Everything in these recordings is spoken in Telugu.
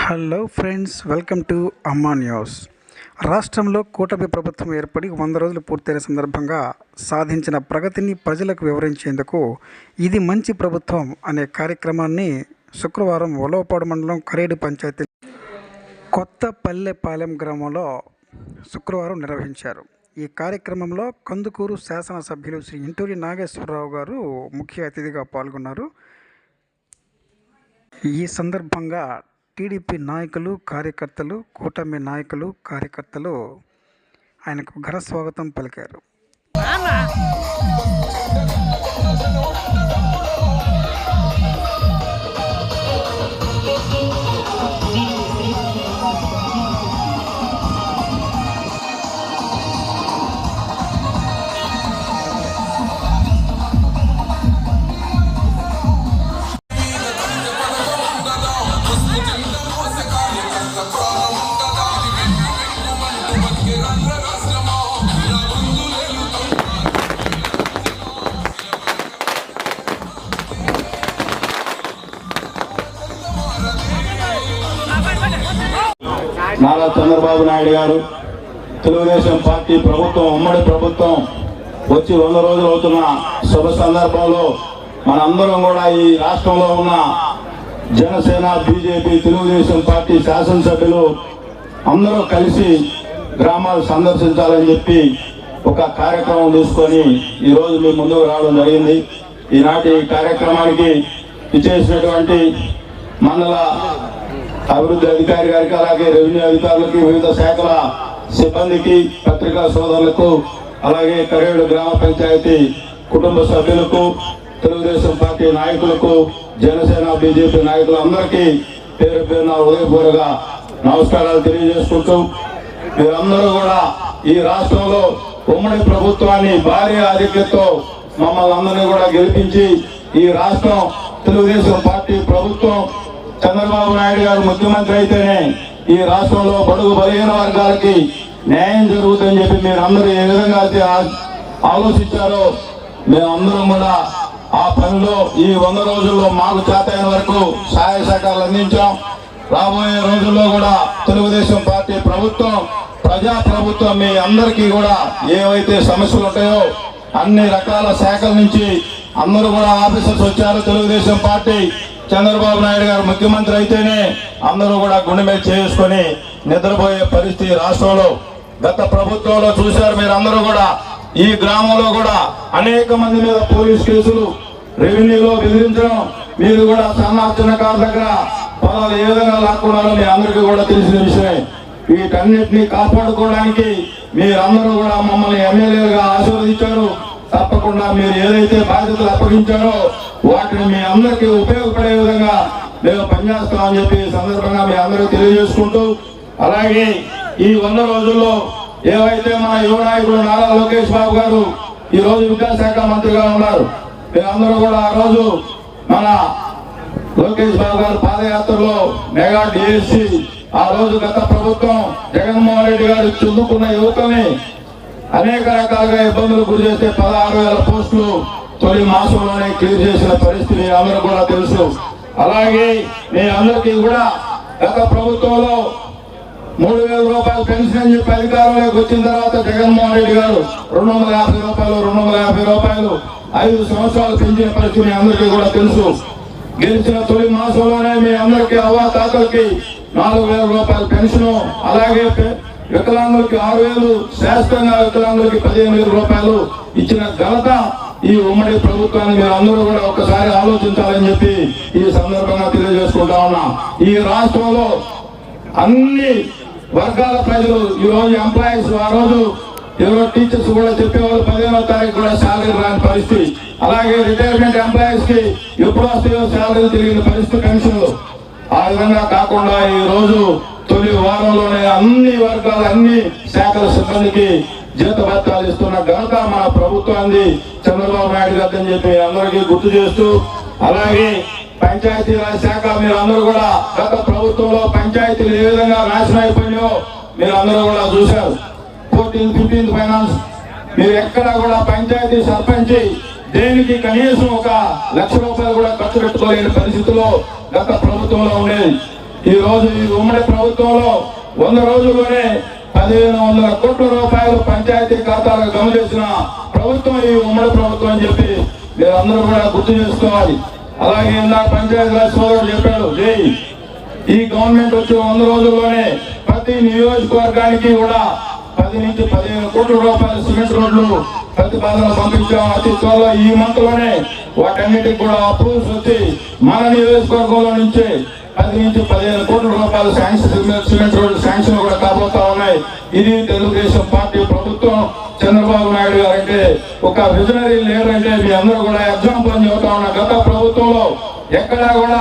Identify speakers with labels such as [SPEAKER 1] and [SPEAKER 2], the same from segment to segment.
[SPEAKER 1] Hello friends welcome to Amma news రాష్ట్రంలో కూటమి ప్రభుత్వం ఏర్పడి వంద రోజులు పూర్తయిన సందర్భంగా సాధించిన ప్రగతిని ప్రజలకు వివరించేందుకు ఇది మంచి ప్రభుత్వం అనే కార్యక్రమాన్ని శుక్రవారం ఒలవపాడు మండలం కరేడు పంచాయతీ కొత్త పల్లెపాలెం గ్రామంలో శుక్రవారం నిర్వహించారు. ఈ కార్యక్రమంలో కందుకూరు శాసనసభ్యులు శ్రీ ఇంటూరి నాగేశ్వరరావు గారు ముఖ్య అతిథిగా పాల్గొన్నారు. ఈ సందర్భంగా టీడీపీ నాయకులు కార్యకర్తలు కూటమి నాయకులు కార్యకర్తలు ఆయనకు ఘన స్వాగతం పలికారు.
[SPEAKER 2] చంద్రబాబు నాయుడు గారు. తెలుగుదేశం పార్టీ ప్రభుత్వం ఉమ్మడి ప్రభుత్వం వచ్చి వంద రోజులు అవుతున్న శుభ సందర్భంలో మనందరం కూడా ఈ రాష్ట్రంలో ఉన్న జనసేన బీజేపీ తెలుగుదేశం పార్టీ శాసనసభ్యులు అందరూ కలిసి గ్రామాలు సందర్శించాలని చెప్పి ఒక కార్యక్రమం తీసుకొని ఈరోజు మీ ముందుకు రావడం జరిగింది. ఈనాటి కార్యక్రమానికి ఇచ్చేసినటువంటి మండల అభివృద్ధి అధికారి గారికి అలాగే రెవెన్యూ అధికారులకి వివిధ శాఖల సిబ్బందికి పత్రికా సోదరులకు అలాగే కరేడు గ్రామ పంచాయతీ కుటుంబ సభ్యులకు తెలుగుదేశం పార్టీ నాయకులకు జనసేన బీజేపీ నాయకులందరికీ పేరు పేరున ఉదయపూర్వక నమస్కారాలు తెలియజేసుకుంటూ మీరందరూ కూడా ఈ రాష్ట్రంలో ఉమ్మడి ప్రభుత్వాన్ని భారీ ఆధిక్యతతో మమ్మల్ని అందరినీ కూడా గెలిపించి ఈ రాష్ట్రం తెలుగుదేశం పార్టీ ప్రభుత్వం చంద్రబాబు నాయుడు గారు ముఖ్యమంత్రి అయితేనే ఈ రాష్ట్రంలో బడుగు బలహీన వర్గాలకి న్యాయం జరుగుతుందని చెప్పి మీరు అందరూ ఏ విధంగా అయితే ఆ- ఆలోచించారో మేమందరం కూడా ఆ పనిలో ఈ వంద రోజుల్లో మాకు చేతైన వరకు సహాయ సహకారాలు అందించాం. రాబోయే రోజుల్లో కూడా తెలుగుదేశం పార్టీ ప్రభుత్వం ప్రజా ప్రభుత్వం మీ అందరికీ కూడా ఏవైతే సమస్యలు ఉంటాయో అన్ని రకాల శాఖల నుంచి అందరూ కూడా ఆఫీసర్స్ వచ్చారు తెలుగుదేశం పార్టీ. చంద్రబాబు నాయుడు గారు ముఖ్యమంత్రి అయితేనే అందరూ కూడా గుండె మీద చేసుకొని నిద్రపోయే పరిస్థితి రాష్ట్రంలో గత ప్రభుత్వంలో చూశారు మీరు అందరూ కూడా. ఈ గ్రామంలో కూడా అనేక మంది మీద పోలీస్ కేసులు రెవెన్యూలో బెదిరించడం మీరు కూడా సన్న చిన్న దగ్గర పొలాలు ఏ విధంగా లాక్కున్నారో మీ అందరికీ కూడా తెలిసిన విషయమే. వీటన్నిటిని కాపాడుకోవడానికి మీరందరూ కూడా మమ్మల్ని ఎమ్మెల్యేలుగా ఆశీర్వదించారు. తప్పకుండా మీరు ఏదైతే బాధ్యతలు అప్పగించారో వాటిని మీ అందరికీ ఉపయోగపడే విధంగా మేము పనిచేస్తామని చెప్పి సందర్భంగా మీ అందరూ తెలియజేసుకుంటూ అలాగే ఈ వంద రోజుల్లో ఏవైతే మన యువ నాయకుడు నారా లోకేష్ బాబు గారు ఈ రోజు విద్యాశాఖ మంత్రిగా ఉన్నారు మీరందరూ కూడా ఆ రోజు మన లోకేష్ బాబు గారు పాదయాత్రలో మెగా డిఎస్సి ఆ రోజు గత ప్రభుత్వం జగన్మోహన్ రెడ్డి గారు చదువుకున్న యువతని అనేక రకాలుగా ఇబ్బందులు గురి చేస్తే పదహారు వేల పోస్టులు తొలి మాసంలోనే క్లియర్ చేసిన పరిస్థితి అందరూ కూడా తెలుసు. అలాగే మీ అందరికీ కూడా గత ప్రభుత్వంలో మూడు వేల రూపాయలు పెన్షన్ అని చెప్పి అధికారంలోకి వచ్చిన తర్వాత జగన్మోహన్ రెడ్డి గారు రెండు వందల యాభై రూపాయలు రెండు వందల యాభై రూపాయలు ఐదు సంవత్సరాలు పెంచిన పరిస్థితి అందరికీ కూడా తెలుసు. గెలిచిన తొలి మాసంలోనే మీ అందరికీ అవ్వా తాతలకి నాలుగు వేల రూపాయల పెన్షన్ అలాగే వికలాంగులకి ఆరు వేలు శాస్త్రంగా వికలాంగులకి పదిహేను వేల రూపాయలు ఇచ్చిన ఘనత ఈ ఉమ్మడి ప్రభుత్వాన్ని మీరు అందరూ కూడా ఒకసారి ఆలోచించాలని చెప్పి ఈ సందర్భంగా తెలియజేసుకుంటా ఉన్నా. ఈ రాష్ట్రంలో అన్ని వర్గాల ప్రజలు ఈ రోజు ఎంప్లాయీస్ ఆ రోజు ఎవరో టీచర్స్ కూడా చెప్పేవాళ్ళు పదిహేనో తారీఖు కూడా శాలరీ రాని పరిస్థితి. అలాగే రిటైర్మెంట్ ఎంప్లాయీస్కి ఎప్పుడు వస్తాయో శాలరీ తిరిగిన పరిస్థితి పెన్షన్లు. ఆ విధంగా కాకుండా ఈ రోజు తొలి వారంలోనే అన్ని వర్గాల అన్ని శాఖల సిబ్బందికి జీవిత భత్యాలు ఇస్తున్న ఘనత మన ప్రభుత్వాన్ని చంద్రబాబు నాయుడు గారు అని చెప్పి అందరికీ గుర్తు చేస్తూ అలాగే పంచాయతీరాజ్ శాఖ మీరందరూ కూడా గత ప్రభుత్వంలో పంచాయతీలు ఏ విధంగా నాశనం అయిపోయినాయో మీరందరూ కూడా చూశారు. Fourteenth fifteenth finance. మీరు ఎక్కడ కూడా పంచాయతీ సర్పంచ్ దేనికి కనీసం ఒక లక్ష రూపాయలు కూడా ఖర్చు పెట్టుకోలేని పరిస్థితిలో గత ప్రభుత్వంలో ఉండేది ఈ రోజు ఈ ఉమ్మడి ప్రభుత్వంలో వంద రోజుల్లోనే పదిహేను వందల కోట్ల రూపాయలు పంచాయతీ ఖాతాలకు జమ చేసిన ప్రభుత్వం ఈ ఉమ్మడి ప్రభుత్వం అని చెప్పి మీరందరూ కూడా గుర్తు చేసుకోవాలి. అలాగే ఇందాక పంచాయతీ రాజ్ సోదరుడు చెప్పాడు జై ఈ గవర్నమెంట్ వచ్చిన వంద రోజుల్లోనే ప్రతి నియోజకవర్గానికి కూడా పది నుంచి పదిహేను కోట్ల రూపాయల సిమెంట్ రోడ్లు ప్రతిపాదన పంపించాం. అతి త్వరలో ఈ మంత్లోనే వాటన్నిటికి కూడా అప్రూవ్స్ వచ్చి మన నియోజకవర్గంలో నుంచి పది నుంచి పదిహేను కోట్ల రూపాయలు శాంక్షన్ సిమెంట్ సిమెంట్ రోడ్లు శాంక్షన్ కూడా కాబోతా ఉన్నాయి. ఇది తెలుగుదేశం పార్టీ ప్రభుత్వం చంద్రబాబు నాయుడు గారు అంటే ఒక విజనరీ లీడర్ అంటే మీ అందరూ కూడా ఎగ్జాంపుల్ చెబుతా ఉన్నా. గత ప్రభుత్వంలో ఎక్కడా కూడా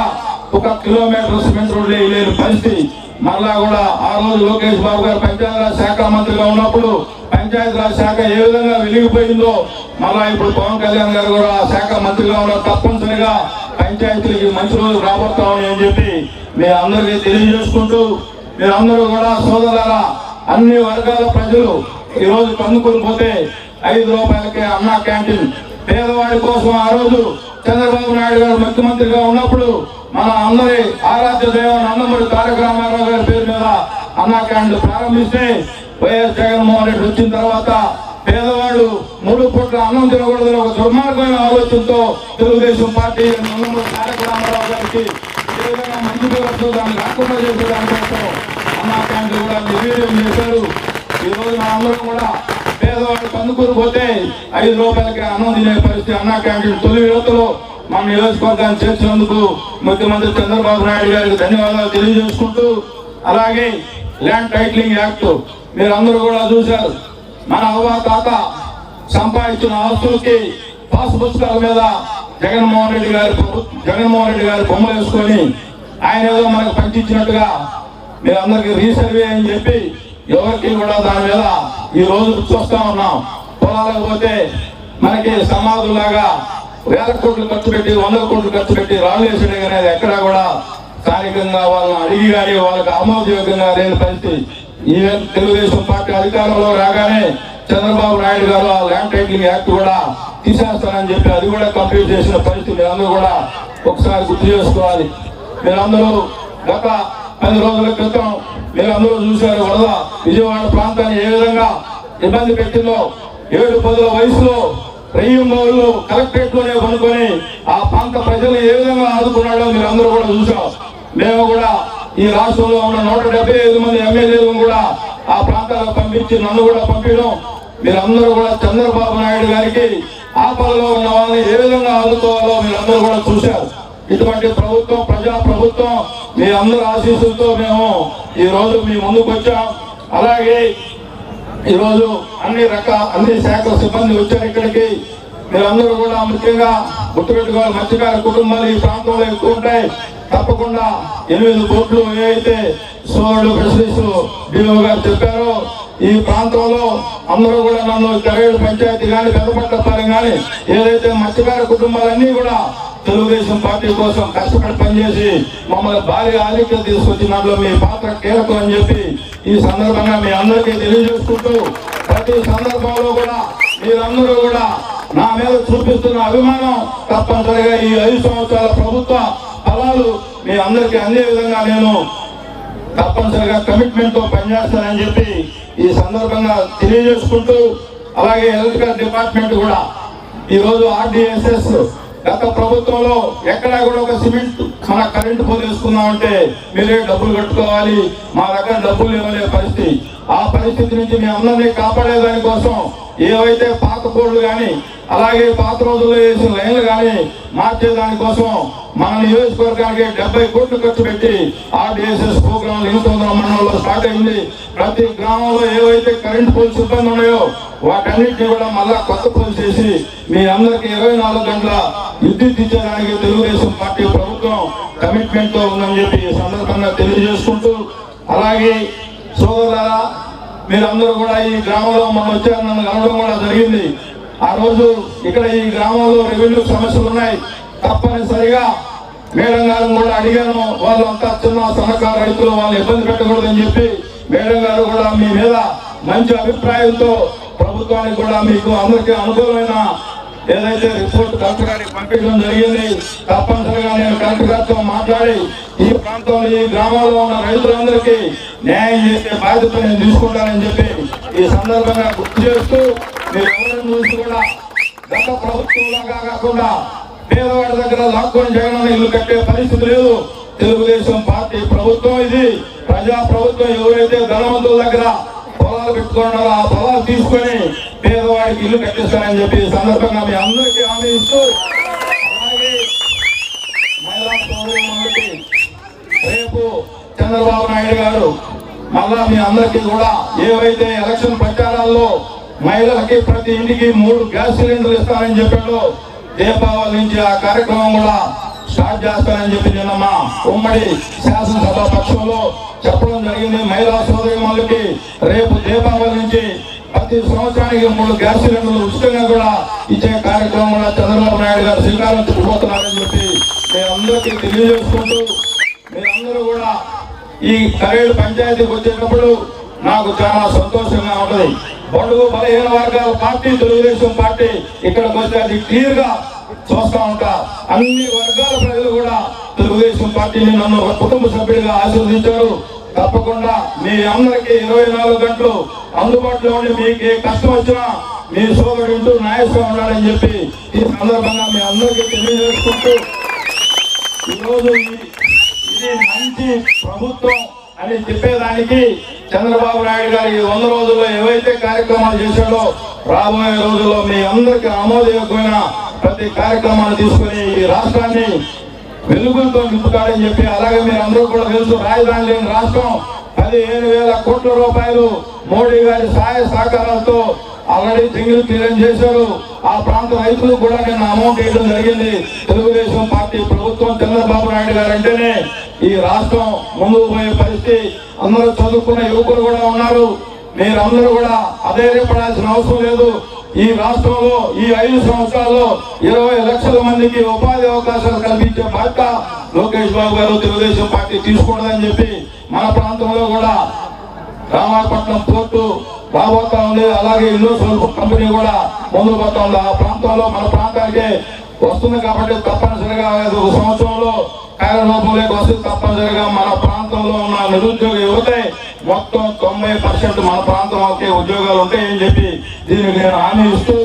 [SPEAKER 2] ఒక కిలోమీటర్ సిమెంట్ రోడ్లు వేయలేని పరిస్థితి. మళ్ళా కూడా ఆ రోజు లోకేష్ బాబు గారు పంచాయతీరాజ్ శాఖ మంత్రిగా ఉన్నప్పుడు పంచాయతీరాజ్ శాఖ ఏ విధంగా వెలిగిపోయిందో మళ్ళా ఇప్పుడు పవన్ కళ్యాణ్ గారు కూడా ఆ శాఖ మంత్రిగా ఉన్న తప్పనిసరిగా పంచాయతీలకి మంచి రోజు రాబోతామని అని చెప్పి మీ అందరికీ తెలియజేసుకుంటూ మీరందరూ కూడా సోదరులారా అన్ని వర్గాల ప్రజలు ఈరోజు రోజు కన్నుకొని పోతే ఐదు రూపాయలకే అన్నా క్యాంటీన్. పేదవాడి కోసం ఆ రోజు చంద్రబాబు నాయుడు గారు ముఖ్యమంత్రిగా ఉన్నప్పుడు మన అందరి ఆరాధ్య దేవం నందమూరి తారక రామారావు గారి పేరు మీద అన్నా క్యాంటీన్ ప్రారంభిస్తే వైఎస్ జగన్మోహన్ రెడ్డి వచ్చిన తర్వాత పేదవాళ్ళు మూడు పూట్ల అన్నం తినకూడదని ఒక దుర్మార్గమైన ఆలోచనతో తెలుగుదేశం పార్టీ నందమూరి తారక రామారావు గారికి ఏ విధంగా మంచి పేరు దాన్ని రాకుండా చేసే దానికోసం అన్నా క్యాంటీన్ కూడా నిర్వీర్యం చేశారు. ఈ రోజు మనందరం కూడా పేదవాళ్ళు కందుకూరు పోతే ఐదు రూపాయలకి అన్నం తినే పరిస్థితి అన్నా క్యాంటీన్ తొలి యువతలో మన నియోజకవర్గాన్ని చేర్చినందుకు ముఖ్యమంత్రి చంద్రబాబు నాయుడు గారికి ధన్యవాదాలు తెలియజేసుకుంటూ అలాగే ల్యాండ్ టైటిలింగ్ యాక్ట్ మీరు అందరూ కూడా చూశారు. మన అవ్వ తాత సంపాదించిన ఆస్తులకి పాస్ పుస్తకాల మీద జగన్మోహన్ రెడ్డి గారు జగన్మోహన్ రెడ్డి గారి బొమ్మలు వేసుకొని ఆయన ఏదో మనకు పంచించినట్టుగా మీరందరికీ రీసర్వే అని చెప్పి ఎవరికి కూడా దాని మీద ఈ రోజు చూస్తా ఉన్నాం. పొలాలకు పోతే మనకి సమాధులాగా వేల కోట్లు ఖర్చు పెట్టి వందల కోట్లు ఖర్చు పెట్టి రాళ్ళు వేసడం అనేది ఎక్కడా కూడా స్థానికంగా వాళ్ళని అడిగి కానీ వాళ్ళకి ఆమోదయోగ్యంగా లేని పరిస్థితి. ఈ తెలుగుదేశం పార్టీ అధికారంలో రాగానే చంద్రబాబు నాయుడు గారు ఆ ల్యాండ్ టైటిలింగ్ యాక్ట్ కూడా తీసేస్తానని చెప్పి అది కూడా కంప్లీట్ చేసిన పరిస్థితి. మీరందరూ కూడా ఒకసారి గుర్తు చేసుకోవాలి. మీరందరూ గత పది రోజుల క్రితం మీరందరూ చూశారు వరద. విజయవాడ ప్రాంతాన్ని ఏ విధంగా ఇబ్బంది పెట్టిందో ఏడు పదుల వయసులో రెయ్యం బౌళ్ళు కలెక్టరేట్లోనే కొనుక్కొని ఆ ప్రాంత ప్రజలు ఏ విధంగా ఆదుకున్నాడో మీరు అందరూ కూడా చూసాం మేము కూడా ఈ రాష్ట్రంలో ఉన్న నూట డెబ్బై ఐదు మంది ఎమ్మెల్యేలు పంపించి నన్ను కూడా పంపించడం. మీరందరూ కూడా చంద్రబాబు నాయుడు గారికి ఆపదలో ఉన్న వాళ్ళని ఏ విధంగా ఆదుకోవాలో మీరందరూ కూడా చూశారు. ఇటువంటి ప్రభుత్వం ప్రజా ప్రభుత్వం మీ అందరి ఆశీస్సులతో మేము ఈ రోజు మీ ముందుకు వచ్చాం. అలాగే ఈ రోజు అన్ని రకాల అన్ని శాఖల సిబ్బంది వచ్చారు ఇక్కడికి. మీరందరూ కూడా ముఖ్యంగా గుర్తుపెట్టుకోవాలి మత్స్యకార కుటుంబాలు ఈ ప్రాంతంలో ఎక్కువ ఉంటాయి. తప్పకుండా ఎనిమిది కోట్లు ఏవైతే సోదరుడు ఫిషరీస్ డిఓ గారు చెప్పారో ఈ ప్రాంతంలో అందరూ కూడా నన్ను తెరవేడు పంచాయతీ కానీ పెద్దపట్టపాలెం కానీ ఏదైతే మత్స్యకార కుటుంబాలన్నీ కూడా తెలుగుదేశం పార్టీ కోసం కష్టపడి పనిచేసి మమ్మల్ని భారీ ఆధిక్యత తీసుకొచ్చిన దాంట్లో మీ పాత్ర కీలకం అని చెప్పి ఈ సందర్భంగా మీ అందరికీ తెలియజేసుకుంటూ ప్రతి సందర్భంలో కూడా మీరందరూ కూడా నా మీద చూపిస్తున్న అభిమానం తప్పనిసరిగా ఈ ఐదు సంవత్సరాల ప్రభుత్వ ఫలాలు మీ అందరికీ అందే విధంగా నేను తప్పనిసరిగా కమిట్మెంట్తో పనిచేస్తానని చెప్పి ఈ సందర్భంగా తెలియజేసుకుంటూ అలాగే ఎలక్ట్రికల్ డిపార్ట్మెంట్ కూడా ఈరోజు ఆర్డిఎస్ఎస్ గత ప్రభుత్వంలో ఎక్కడా కూడా ఒక సిమెంట్ మన కరెంటు పోలు అంటే మీరే డబ్బులు కట్టుకోవాలి మా దగ్గర డబ్బులు ఇవ్వలే పరిస్థితి. ఆ పరిస్థితి నుంచి మీ అందరినీ కాపాడే దానికోసం ఏవైతే పాత కోడ్లు కానీ అలాగే పాత రోజుల్లో వేసిన లైన్లు కానీ మార్చే దానికోసం మన నియోజకవర్గానికి డెబ్బై కోట్లు ఖర్చు పెట్టి ఆర్డిఎస్ఎస్ ప్రోగ్రామ్ ఎనిమిది మండలంలో స్టార్ట్ అయింది. ప్రతి గ్రామంలో ఏవైతే కరెంట్ పోల్స్ ఇబ్బంది ఉన్నాయో వాటన్నిటిని కూడా మళ్ళా కొత్త పోల్స్ చేసి మీ అందరికి ఇరవై నాలుగు గంటల విద్యుత్ ఇచ్చేదానికి తెలుగుదేశం పార్టీ ప్రభుత్వం కమిట్మెంట్తో ఉందని చెప్పి ఈ సందర్భంగా తెలియజేసుకుంటూ అలాగే సోదరులారా మీరందరూ కూడా ఈ గ్రామంలో మనం వచ్చారు నన్ను కలవడం కూడా జరిగింది. ఆ రోజు ఇక్కడ ఈ గ్రామంలో రెవెన్యూ సమస్యలు ఉన్నాయి. తప్పనిసరిగా మేడం గారు కూడా అడిగాను వాళ్ళు అంతా చిన్న సన్నకారు రైతులు వాళ్ళు ఇబ్బంది పెట్టకూడదని చెప్పి మేడం గారు కూడా మీ మీద మంచి అభిప్రాయంతో ప్రభుత్వానికి కూడా మీకు అందరికీ అనుకూలమైన ఏదైతే రిపోర్ట్ కలెక్టర్ గారికి పంపించడం జరిగింది తప్పనిసరిగా నేను కలెక్టర్ గారితో మాట్లాడి ఈ ప్రాంతంలో ఈ గ్రామాల్లో ఉన్న రైతులందరికీ న్యాయం చేసే బాధ్యత నేను తీసుకుంటానని చెప్పి ఈ సందర్భంగా గుర్తు చేస్తూ మీరు చూసి కూడా గత ప్రభుత్వంలాగా కాకుండా పేదవాడి దగ్గర లాక్కొని జగన్ ఇల్లు కట్టే పరిస్థితి లేదు. తెలుగుదేశం పార్టీ ప్రభుత్వం ఇది. ప్రజా ప్రభుత్వం ఎవరైతే ధనవంతుల దగ్గర పొలాలు పెట్టుకున్నారో ఆ పొలాలు తీసుకొని పేదవాడికి ఇల్లు కట్టిస్తారని చెప్పి ఈ సందర్భంగా మీ అందరికీ హామీ ఇస్తూ అలాగే మహిళా సోదరులందరికీ రేపు చంద్రబాబు నాయుడు గారు మళ్ళా మీ అందరికీ కూడా ఏవైతే ఎలక్షన్ ప్రచారాల్లో మహిళలకి ప్రతి ఇంటికి మూడు గ్యాస్ సిలిండర్లు ఇస్తానని చెప్పాడు. దీపావళి నుంచి ఆ కార్యక్రమం కూడా స్టార్ట్ చేస్తానని చెప్పి నిన్న మా ఉమ్మడి శాసనసభ పక్షంలో చెప్పడం జరిగింది. మహిళా సోదరి రేపు దీపావళి నుంచి ప్రతి సంవత్సరానికి మూడు గ్యాస్ సిలిండర్లు ఉచితంగా కూడా ఇచ్చే కార్యక్రమం కూడా చంద్రబాబు నాయుడు గారు శ్రీకారం చుట్టుపోతున్నారని చెప్పి నేను తెలియజేసుకుంటూ మీరందరూ కూడా ఈ కరేడు పంచాయతీకి వచ్చేటప్పుడు నాకు చాలా సంతోషంగా ఉంటుంది. రెండు బలహీన వర్గాల పార్టీ తెలుగుదేశం పార్టీ ఇక్కడికి వస్తే అది క్లియర్గా చూస్తా ఉంటా. అన్ని వర్గాల ప్రజలు కూడా తెలుగుదేశం పార్టీని నన్ను ఒక కుటుంబ సభ్యుడిగా ఆశీర్వదించారు. తప్పకుండా మీ అందరికీ ఇరవై నాలుగు గంటలు అందుబాటులో ఉండి మీకు ఏ కష్టం వచ్చినా మీ సోదరుడు ఇంటూ నాయకుగా ఉండాలని చెప్పి ఈ సందర్భంగా మీ అందరికీ తెలియజేసుకుంటూ ఈరోజు ఇది మంచి ప్రభుత్వం అని చెప్పేదానికి చంద్రబాబు నాయుడు గారు ఈ వంద రోజుల్లో ఏవైతే కార్యక్రమాలు చేశాడో రాబోయే రోజుల్లో మీ అందరికీ ఆమోదయోగ్యమైన ప్రతి కార్యక్రమాన్ని తీసుకుని ఈ రాష్ట్రాన్ని వెలుగులతో నింపుతాడని చెప్పి అలాగే మీరు అందరూ కూడా తెలుసు రాజధాని లేని రాష్ట్రం. పదిహేను వేల కోట్ల రూపాయలు మోడీ గారి సహాయ సహకారాలతో ఆల్రెడీ సింగిల్ క్లియర్ చేశారు. ఆ ప్రాంత రైతులు కూడా నేను అమౌంట్ వేయడం జరిగింది. తెలుగుదేశం పార్టీ ప్రభుత్వం చంద్రబాబు నాయుడు గారు అంటేనే ఈ రాష్ట్రం ముందుకు పోయే పరిస్థితి అందరూ చదువుకున్న యువకులు కూడా ఉన్నారు. మీరందరూ కూడా అధైర్యపడాల్సిన అవసరం లేదు. ఈ రాష్ట్రంలో ఈ ఐదు సంవత్సరాల్లో ఇరవై లక్షల మందికి ఉపాధి అవకాశాలు కల్పించే బాధ్యత లోకేష్ బాబు గారు తెలుగుదేశం పార్టీ తీసుకుంటుందని చెప్పి మన ప్రాంతంలో కూడా రామాయపట్నం పోర్టు రాబోతా ఉంది. అలాగే ఇండోసోల్ కంపెనీ కూడా ముందుకు పోతా ఉంది. ఆ ప్రాంతంలో మన ప్రాంతానికి వస్తుంది కాబట్టి తప్పనిసరిగా ఐదు సంవత్సరంలో కార్యరూపంలోకి వస్తే తప్పనిసరిగా మన ప్రాంతంలో ఉన్న నిరుద్యోగ యువతే మొత్తం తొంభై పర్సెంట్ మన ప్రాంతంలోకి ఉద్యోగాలు ఉంటాయని చెప్పి దీనికి నేను హామీ ఇస్తూ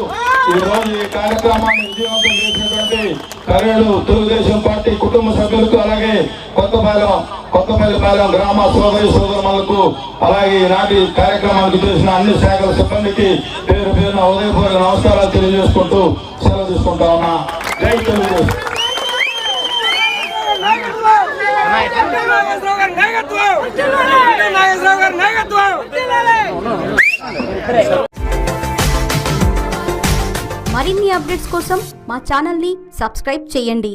[SPEAKER 2] ఈ రోజు ఈ కార్యక్రమాన్ని విజయవంతం చేసినటువంటి కరేడు తెలుగుదేశం పార్టీ కుటుంబ సభ్యులకు అలాగే కొత్తపాలెం కొత్తపల్లిపాలెం గ్రామ సోదరి సోదరులకు అలాగే ఈనాటి కార్యక్రమానికి చేసిన అన్ని శాఖల సిబ్బందికి పేరు పేరున ఉదయపూర్వక నమస్కారాలు తెలియజేసుకుంటూ తీసుకుంటా ఉన్నా. జై
[SPEAKER 3] తెలుగు.
[SPEAKER 4] మరిన్ని అప్డేట్స్ కోసం మా ఛానల్ని సబ్స్క్రైబ్ చేయండి.